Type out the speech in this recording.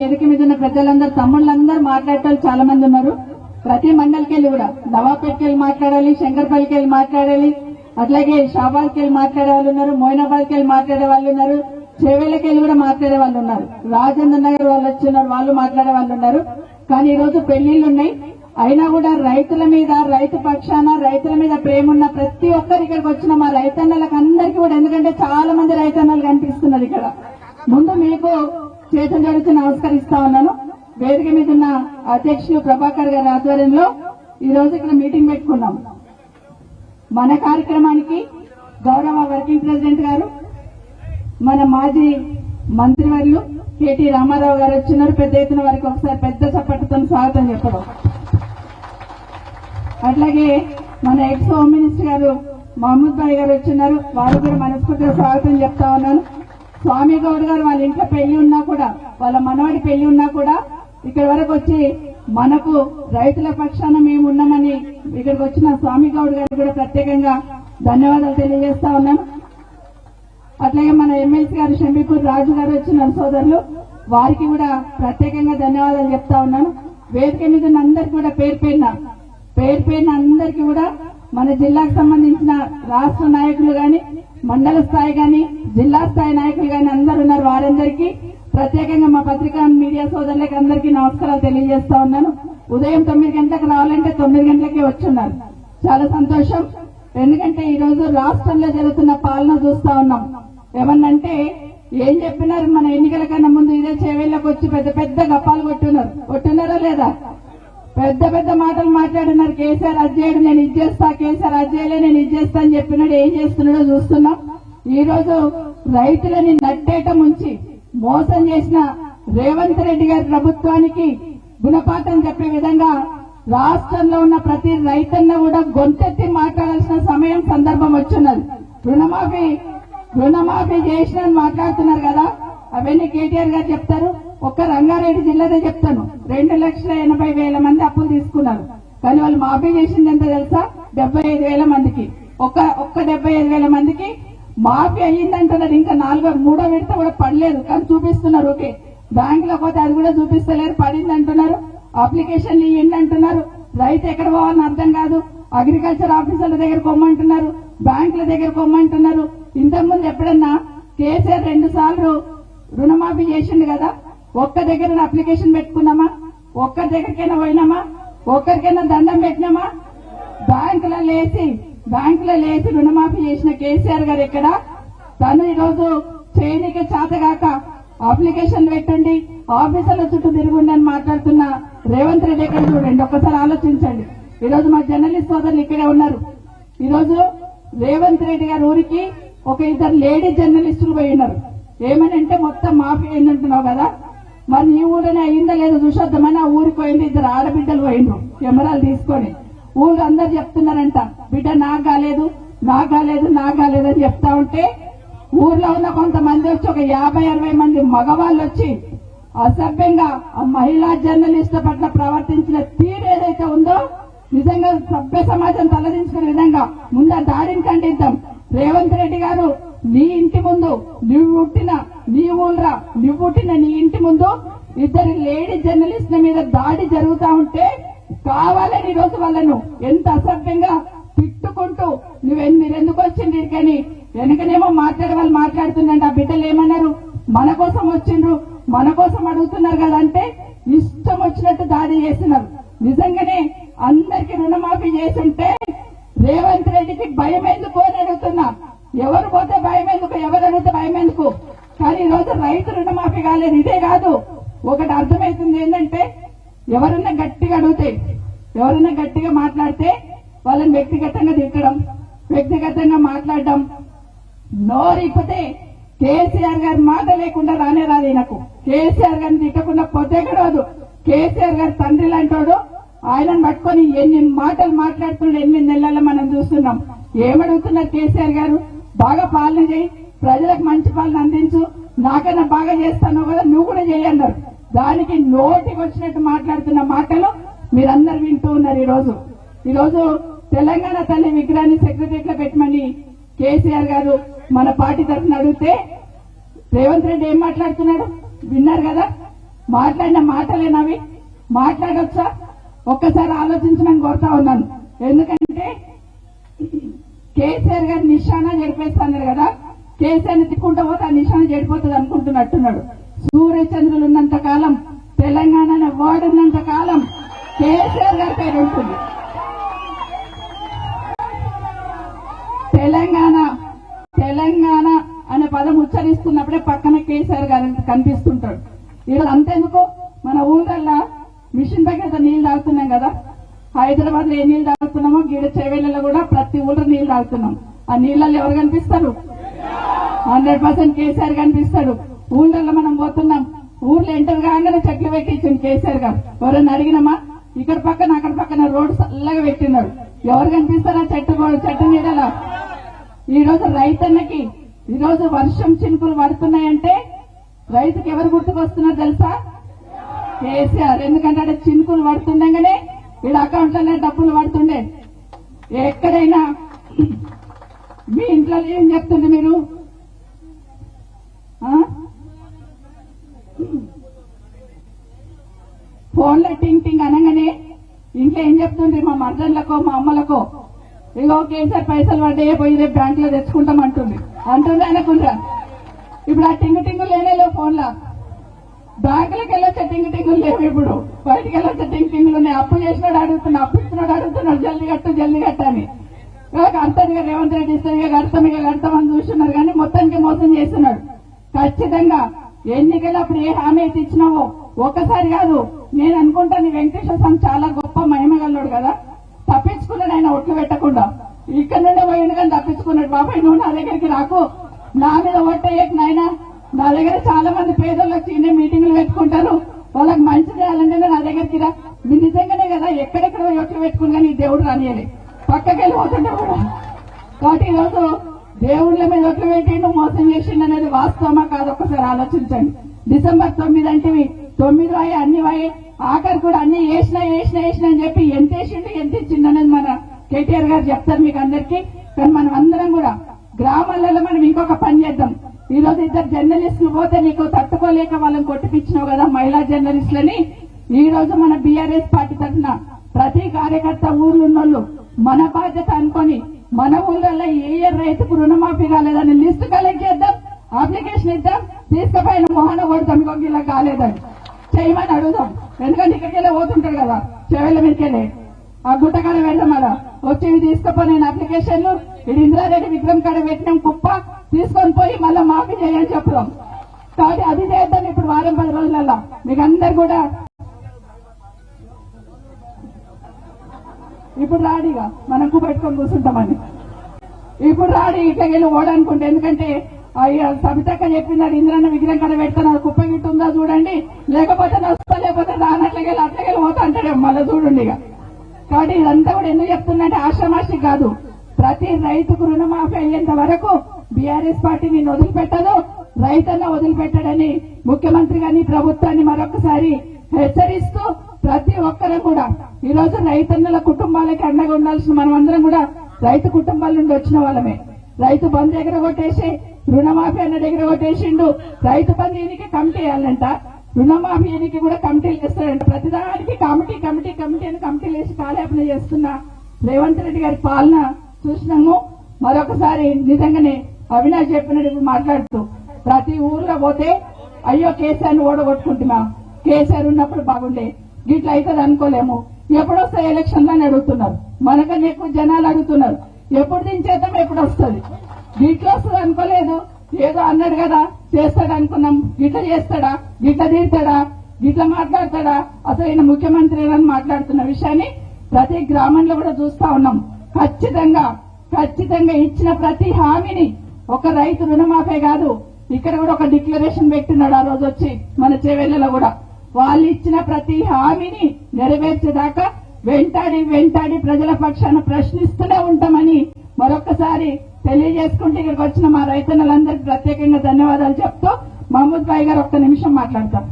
వేదిక మీద ఉన్న ప్రజలందరూ తమ్ముళ్ళందరూ మాట్లాడేటోళ్ళు చాలా మంది ఉన్నారు. ప్రతి మండలికి వెళ్ళి కూడా నవాపేట్కి వెళ్ళి మాట్లాడాలి శంకర్పల్లికి వెళ్ళి మాట్లాడాలి అట్లాగే షాబాద్కి వెళ్ళి మాట్లాడే వాళ్ళు ఉన్నారు మోయినాబాద్కి వెళ్ళి మాట్లాడే వాళ్ళు ఉన్నారు చేవేళ్ళకి వెళ్ళి కూడా మాట్లాడే వాళ్ళు ఉన్నారు. రాజేంద్ర నగర్ వాళ్ళు వచ్చిన్నారు వాళ్ళు మాట్లాడే వాళ్ళు ఉన్నారు. కానీ ఈ రోజు పెళ్ళిళ్ళు ఉన్నాయి. అయినా కూడా రైతుల మీద రైతు పక్షాన రైతుల మీద ప్రేమ ఉన్న ప్రతి ఒక్కరు ఇక్కడికి వచ్చిన మా రైతన్నలకు అందరికీ కూడా ఎందుకంటే చాలా మంది రైతన్నలు కనిపిస్తున్నారు ఇక్కడ. ముందు మీకు చేతులు జడిచి నమస్కరిస్తా ఉన్నాను. వేదిక మీద ఉన్న అధ్యక్షులు ప్రభాకర్ గారి ఆధ్వర్యంలో ఈ రోజు ఇక్కడ మీటింగ్ పెట్టుకున్నాం. మన కార్యక్రమానికి గౌరవ వర్కింగ్ ప్రెసిడెంట్ గారు మన మాజీ మంత్రివర్యులు కేటీ రామారావు గారు వచ్చినారు. పెద్ద ఎత్తున వారికి ఒకసారి పెద్ద చప్పటితో స్వాగతం చెప్పడం. అట్లాగే మన ఎక్స్ హోమ్ మినిస్టర్ గారు మహమ్మద్ భాయ్ గారు వచ్చినారు. వారు కూడా మనస్ఫూర్తిగా స్వాగతం చెప్తా ఉన్నాను. స్వామి గౌడ్ గారు వాళ్ళ ఇంట్లో పెళ్ళి ఉన్నా కూడా వాళ్ళ మనవాడి పెళ్ళి ఉన్నా కూడా ఇక్కడ వరకు వచ్చి మనకు రైతుల పక్షాన మేము ఉన్నామని ఇక్కడికి వచ్చిన స్వామి గౌడ్ గారికి కూడా ప్రత్యేకంగా ధన్యవాదాలు తెలియజేస్తా ఉన్నాను. అట్లాగే మన ఎమ్మెల్సీ గారు షంబీపూర్ రాజు గారు వచ్చిన సోదరులు వారికి కూడా ప్రత్యేకంగా ధన్యవాదాలు చెప్తా ఉన్నాను. వేదిక మీద అందరికి కూడా పేరు పేరిన పేరు పేరిన అందరికి కూడా మన జిల్లాకు సంబంధించిన రాష్ట్ర నాయకులు కానీ మండల స్థాయి కానీ జిల్లా స్థాయి నాయకులు కానీ అందరు ఉన్నారు. వారందరికీ ప్రత్యేకంగా మా పత్రికా మీడియా సోదరులకి అందరికీ నమస్కారాలు తెలియజేస్తా ఉన్నాను. ఉదయం తొమ్మిది గంటలకు రావాలంటే తొమ్మిది గంటలకే వచ్చున్నారు. చాలా సంతోషం. ఎందుకంటే ఈ రోజు రాష్ట్రంలో జరుగుతున్న పాలన చూస్తా ఉన్నాం. ఏమన్నంటే ఏం చెప్పినారు? మన ఎన్నికల కన్నా ముందు ఇదే చేవేళ్ళకి వచ్చి పెద్ద పెద్ద గప్పాలు కొట్టున్నారు. కొట్టున్నారా లేదా? పెద్ద పెద్ద మాటలు మాట్లాడినారు. కేసీఆర్ అజ్జేయుడు నేను ఇచ్చేస్తా కేసీఆర్ రాజ్యాలే నేను ఇచ్చేస్తాను అని చెప్పినాడు ఏం చేస్తున్నాడో చూస్తున్నాం. ఈ రోజు రైతులని నట్టేట ముంచి మోసం చేసిన రేవంత్ రెడ్డి గారి ప్రభుత్వానికి గుణపాఠం చెప్పే విధంగా రాష్ట్రంలో ఉన్న ప్రతి రైతన్న కూడా గొంతెత్తి మాట్లాడాల్సిన సమయం సందర్భం వచ్చిన్నది రుణమాఫీ రుణమాఫీ చేసిన మాట్లాడుతున్నారు కదా అవన్నీ కేటీఆర్ గారు చెప్తారు. ఒక్క రంగారెడ్డి జిల్లాదే చెప్తాను. రెండు లక్షల ఎనభై వేల మంది అప్పులు తీసుకున్నారు. కానీ వాళ్ళు మాఫీ చేసింది ఎంత తెలుసా? డెబ్బై ఐదు వేల మందికి. ఒక్క ఒక్క డెబ్బై ఐదు వేల మందికి మాఫీ అయ్యిందంటున్నారు. ఇంకా నాలుగో మూడో విడత కూడా పడలేదు. కానీ చూపిస్తున్నారు ఓకే. బ్యాంక్లో పోతే అది కూడా చూపిస్తలేరు. పడింది అంటున్నారు అప్లికేషన్లు ఇవ్వండి అంటున్నారు రైతు ఎక్కడ పోవాలని అర్థం కాదు. అగ్రికల్చర్ ఆఫీసర్ల దగ్గర కొమ్మంటున్నారు. బ్యాంకుల దగ్గర కొమ్మంటున్నారు. ఇంతకుముందు ఎప్పుడన్నా కేసీఆర్ రెండు సార్లు రుణమాఫీ చేసిండు కదా? ఒక్క దగ్గర అప్లికేషన్ పెట్టుకున్నామా? ఒక్క దగ్గరికైనా పోయినామా? ఒక్కరికైనా దండం పెట్టినామా? బ్యాంకులో లేచి బ్యాంకులో లేచి రుణమాఫీ చేసిన కేసీఆర్ గారు ఎక్కడ? తను ఈరోజు చేయనికే చేతగాక అప్లికేషన్ పెట్టండి ఆఫీసర్ల చుట్టూ తిరుగుండి అని మాట్లాడుతున్న రేవంత్ రెడ్డి ఎక్కడ చూడండి? ఒక్కసారి ఆలోచించండి. ఈరోజు మా జర్నలిస్ట్ సోదరులు ఇక్కడే ఉన్నారు. ఈరోజు రేవంత్ రెడ్డి గారి ఊరికి ఒక ఇద్దరు లేడీ జర్నలిస్టులు పోయి ఉన్నారు. ఏమని అంటే మొత్తం మాఫీ అయిందంటున్నావు కదా? మరి నీ ఊరనే అయిందా లేదో చూసొద్దామని ఆ ఊరికి పోయింది ఇద్దరు ఆడబిడ్డలు పోయిండ్రు. కెమెరాలు తీసుకొని. ఊళ్ళో అందరు చెప్తున్నారంట బిడ్డ నాకు కాలేదు నాకు కాలేదు నాకు కాలేదు అని చెప్తా ఉంటే ఊర్లో ఉన్న కొంతమంది వచ్చి ఒక యాభై అరవై మంది మగవాళ్ళు వచ్చి అసభ్యంగా ఆ మహిళా జర్నలిస్ట్ పట్ల ప్రవర్తించిన తీరు ఏదైతే ఉందో నిజంగా సభ్య సమాజం తలదించుకునే విధంగా ముందు ఆ దాడిని ఖండిద్దాం. రేవంత్ రెడ్డి గారు నీ ఇంటి ముందు నువ్వు పుట్టిన నీ ఊళ్ళరా నువ్వు పుట్టిన నీ ఇంటి ముందు ఇద్దరు లేడీ జర్నలిస్టుల మీద దాడి జరుగుతా ఉంటే కావాలని ఈరోజు రోజు వాళ్ళను ఎంత అసభ్యంగా తిట్టుకుంటూ నువ్వు మీరెందుకు వచ్చిండ్రు కానీ వెనకనేమో మాట్లాడే వాళ్ళు మాట్లాడుతుండండి. ఆ బిడ్డలు ఏమన్నారు? మన కోసం వచ్చిండ్రు. మన కోసం అడుగుతున్నారు కదా అంటే ఇష్టం వచ్చినట్టు దాడి చేస్తున్నారు. నిజంగానే అందరికి రుణమాఫీ చేసుంటే రేవంత్ రెడ్డికి భయం ఎందుకు అని అడుగుతున్నా. ఎవరు పోతే భయం ఎందుకు? ఎవరు అడిగితే భయం ఎందుకు? కానీ ఈ రోజు రైతు రుణమాఫీ కాలేదు. ఇదే కాదు. ఒకటి అర్థమవుతుంది ఏంటంటే ఎవరన్నా గట్టిగా అడిగితే ఎవరన్నా గట్టిగా మాట్లాడితే వాళ్ళని వ్యక్తిగతంగా తిట్టడం వ్యక్తిగతంగా మాట్లాడడం. నోరిపోతే కేసీఆర్ గారి మాట లేకుండా రానే రాదు నాకు కేసీఆర్ గారిని తిట్టకుండా పోతే రాదు. కేసీఆర్ గారి తండ్రి లాంటోడు ఆయనను పట్టుకొని ఎన్ని మాటలు మాట్లాడుతున్నాడు ఎనిమిది నెలల్లో మనం చూస్తున్నాం. ఏమడుగుతున్నారు కేసీఆర్ గారు? బాగా పాలన చేయి. ప్రజలకు మంచి పాలన అందించు. నాకన్నా బాగా చేస్తాను కదా నువ్వు కూడా చేయన్నారు దానికి నోటికి వచ్చినట్టు మాట్లాడుతున్న మాటలు మీరందరూ వింటూ ఉన్నారు ఈరోజు. ఈరోజు తెలంగాణ తల్లి విగ్రహాన్ని సెక్రటరీగా పెట్టమని కేసీఆర్ గారు మన పార్టీ తరఫున అడిగితే రేవంత్ రెడ్డి ఏం మాట్లాడుతున్నాడు? విన్నారు కదా? మాట్లాడిన మాటలేనవి మాట్లాడొచ్చా? ఒక్కసారి ఆలోచించమని కోరుతా ఉన్నాను. ఎందుకంటే కేసీఆర్ గారు నిశానా చెడిపేస్తాన్నారు కదా? కేసీఆర్ని ని తిక్కుంటూ పోతే ఆ నిశానా చెడిపోతుంది అనుకుంటున్నట్టున్నాడు. సూర్యచంద్రులు ఉన్నంత కాలం తెలంగాణ అనే ఉన్నంత కాలం కేసీఆర్ గారి పేరు ఉంటుంది. తెలంగాణ తెలంగాణ అనే పదం ఉచ్చరిస్తున్నప్పుడే పక్కన కేసీఆర్ గారు కనిపిస్తుంటాడు ఇక్కడ అంతేందుకు? మన ఊళ్ళల్లో మిషన్ దగ్గర నీళ్ళు తాగుతున్నాం కదా. హైదరాబాద్లో ఏ నీళ్ళు తాగుతున్నామో గీడ చెవేళ్ళలో కూడా ప్రతి ఊళ్ళో నీళ్ళు తాగుతున్నాం. ఆ నీళ్ళల్లో ఎవరు కనిపిస్తారు? హండ్రెడ్ పర్సెంట్ కేసీఆర్ కనిపిస్తాడు. ఊళ్ళల్లో మనం పోతున్నాం. ఊర్లో ఎంటర్ కాగానే చెట్లు పెట్టించింది కేసీఆర్ గారు. ఎవరైనా అడిగినామా? ఇక్కడ పక్కన అక్కడ పక్కన రోడ్డు చల్లగా పెట్టినారు. ఎవరు కనిపిస్తారా చెట్టు చెట్టు నీడలా? ఈ రోజు రైతన్నకి ఈ రోజు వర్షం చినుకులు పడుతున్నాయంటే రైతుకి ఎవరు గుర్తుకొస్తున్నారు తెలుసా? కేసీఆర్. ఎందుకంటే అంటే చినుకులు పడుతుండగానే వీళ్ళ అకౌంట్లనే డబ్బులు పడుతుండే. ఎక్కడైనా మీ ఇంట్లో ఏం చెప్తుంది మీరు? ఫోన్లో టింగ్ టింగ్ అనగానే ఇంట్లో ఏం చెప్తుండ్రి మా మర్దన్లకో మా అమ్మలకో? ఇగో కేసీఆర్ పైసలు పడ్డాయే పోయి రేపు బ్యాంక్లో తెచ్చుకుంటాం అంటుంది అంటుంది అనుకుంటా ఇప్పుడు ఆ టింగు టింగు లేనే లేవు ఫోన్లో. బ్యాంకులకు వెళ్ళొచ్చే టింగు టింగులు లేవు ఇప్పుడు. బయటికి వెళ్ళొచ్చే టింగు టింగులు ఉన్నాయి. అప్పు చేసినాడు అడుగుతున్నాడు అప్పు ఇస్తున్నాడు అడుగుతున్నాడు జల్ది కట్టు జల్ది కట్టని ఇక అర్థంగా రేవంత్ రెడ్డి ఇస్తాను ఇక కడతాం ఇక కడతామని చూస్తున్నారు కానీ మొత్తానికి మోసం చేస్తున్నాడు. ఖచ్చితంగా ఎన్నికలప్పుడు ఏ హామీ అయితే ఇచ్చినావో ఒక్కసారి కాదు నేను అనుకుంటాను వెంకటేశ్వర స్వామి చాలా గొప్ప మహిమగల్లోడు కదా. తప్పించుకున్నాడు ఆయన ఒట్లు పెట్టకుండా. ఇక్కడ నుండి పోయిండు కానీ తప్పించుకున్నాడు? బాబాయ్ నువ్వు నా దగ్గరికి రాకు. నా మీద ఒట్టయ్యకు నాయన. నా దగ్గర చాలా మంది పేదలు వచ్చి ఇన్ని మీటింగ్లు పెట్టుకుంటారు. వాళ్ళకి మంచి చేయాలంటేనే నా దగ్గరికి రా. మీరు నిజంగానే కదా ఎక్కడెక్కడ పోయి ఒట్లు పెట్టుకుని కానీ దేవుడు రానియాలి పక్కకి వెళ్ళిపోతుంటే కూడా కాబట్టి ఈరోజు దేవుళ్ళ మీద ఒట్లు పెట్టిండు మోసం చేసిండు అనేది వాస్తవమా కాదు ఒక్కసారి ఆలోచించండి. డిసెంబర్ తొమ్మిది అంటే తొమ్మిది వాయి అన్ని వాయి ఆఖరి కూడా అన్ని వేసినా వేసినా వేసినా అని చెప్పి ఎంత వేసిండు ఎంత ఇచ్చిండనేది మన కేటీఆర్ గారు చెప్తారు మీకు అందరికీ. కానీ మనం అందరం కూడా గ్రామాలలో మనం ఇంకొక పని చేద్దాం. ఈ రోజు ఇద్దరు జర్నలిస్టులు పోతే నీకు తట్టుకోలేక వాళ్ళని కొట్టిపించినావు కదా మహిళా జర్నలిస్టులని. ఈ రోజు మన బీఆర్ఎస్ పార్టీ తరఫున ప్రతి కార్యకర్త ఊర్లున్నోళ్ళు మన బాధ్యత అనుకొని మన ఊళ్ళల్లో ఏ ఏ రైతుకు రుణమాఫీ కాలేదని లిస్టు కలెక్ట్ చేద్దాం. అప్లికేషన్ ఇద్దాం. తీసుకుపోయిన మొహన కొడతాం. ఇంకొక ఇలా కాలేదని. చేయమని అడుగుదాం. ఎందుకంటే ఇక్కడికెళ్ళి పోతుంటాడు కదా. చెవెళ్ళ మీదకెళ్ళి ఆ గుట్ట కాడ అలా వచ్చి ఇవి తీసుకుపో నేను అప్లికేషన్లు ఇది ఇంద్రారెడ్డి విగ్రహం కాడ పెట్టినాం కుప్ప తీసుకొని పోయి మళ్ళీ మాఫీ చేయని చెప్పుదాం కాబట్టి అది చేద్దాం ఇప్పుడు వారం పది రోజులలో మీకు అందరు కూడా ఇప్పుడు రాడిగా. మనం పెట్టుకొని కూర్చుంటామని ఇప్పుడు రాడి ఇట్లా వెళ్ళి ఓడనుకుంటే ఎందుకంటే సబితక్క చెప్పినారు ఇంద్రన్న విగ్రహం కదా పెడతాను అది కుప్ప గిట్టు ఉందా చూడండి. లేకపోతే నష్టం లేకపోతే రానట్లకెళ్ళి అట్లకెళ్ళి పోతా అంటాడు మళ్ళీ చూడండి ఇక. కాబట్టి ఇదంతా కూడా ఎందుకు చెప్తున్నట్టే ఆషామాషి కాదు. ప్రతి రైతుకు రుణమాఫీ అయ్యేంత వరకు బీఆర్ఎస్ పార్టీ నేను వదిలిపెట్టదు రైతన్న వదిలిపెట్టడని ముఖ్యమంత్రి గాని ప్రభుత్వాన్ని మరొకసారి హెచ్చరిస్తూ ప్రతి ఒక్కరు కూడా ఈ రోజు రైతన్నల కుటుంబాలకి అండగా ఉండాల్సిన మనమందరం కూడా రైతు కుటుంబాల నుండి వచ్చిన వాళ్ళమే. రైతు బంధు ఎగరగొట్టేసి కొట్టేసి రుణమాఫీ అన్న దగ్గర కొట్టేసిండు రైతు బంధు కమిటీ వేయాలంట. రుణమాఫీ ఈయనకి కూడా కమిటీలు చేస్తాడంట ప్రతిదానికి కమిటీ కమిటీ కమిటీ అని కమిటీలు వేసి కాలేపన చేస్తున్న రేవంత్ రెడ్డి గారి పాలన చూసినాము. మరొకసారి నిజంగానే అవినాష్ చెప్పినట్టు మాట్లాడుతూ ప్రతి ఊర్లో పోతే అయ్యో కేసీఆర్ని ఓడగొట్టుకుంటున్నా. కేసీఆర్ ఉన్నప్పుడు బాగుండే. గిట్లా అవుతుంది అనుకోలేము. ఎప్పుడు వస్తాయి ఎలక్షన్ అని అడుగుతున్నారు. మనకన్నా ఎక్కువ జనాలు అడుగుతున్నారు. ఎప్పుడు దించేద్దాం ఎప్పుడు వస్తుంది? గిట్ల వస్తుంది అనుకోలేదు. ఏదో అన్నాడు కదా చేస్తాడు అనుకున్నాం. గిట్ల చేస్తాడా? గిట్ల తీరుతాడా? గిట్ల మాట్లాడతాడా? అసలు ఈయన ముఖ్యమంత్రి అని మాట్లాడుతున్న విషయాన్ని ప్రతి గ్రామంలో కూడా చూస్తా ఉన్నాం. ఖచ్చితంగా ఖచ్చితంగా ఇచ్చిన ప్రతి హామీని ఒక రైతు రుణమాఫే కాదు ఇక్కడ కూడా ఒక డిక్లరేషన్ పెట్టినాడు ఆ రోజు వచ్చి మన చేవెళ్ళలో కూడా. వాళ్ళు ఇచ్చిన ప్రతి హామీని నెరవేర్చేదాకా వెంటాడి వెంటాడి ప్రజల పక్షాన ప్రశ్నిస్తూనే ఉంటామని మరొకసారి తెలియజేసుకుంటే ఇక్కడికి వచ్చిన మా రైతన్నలందరికీ ప్రత్యేకంగా ధన్యవాదాలు చెప్తూ మహమ్మద్ భాయ్ గారు ఒక్క నిమిషం మాట్లాడతారు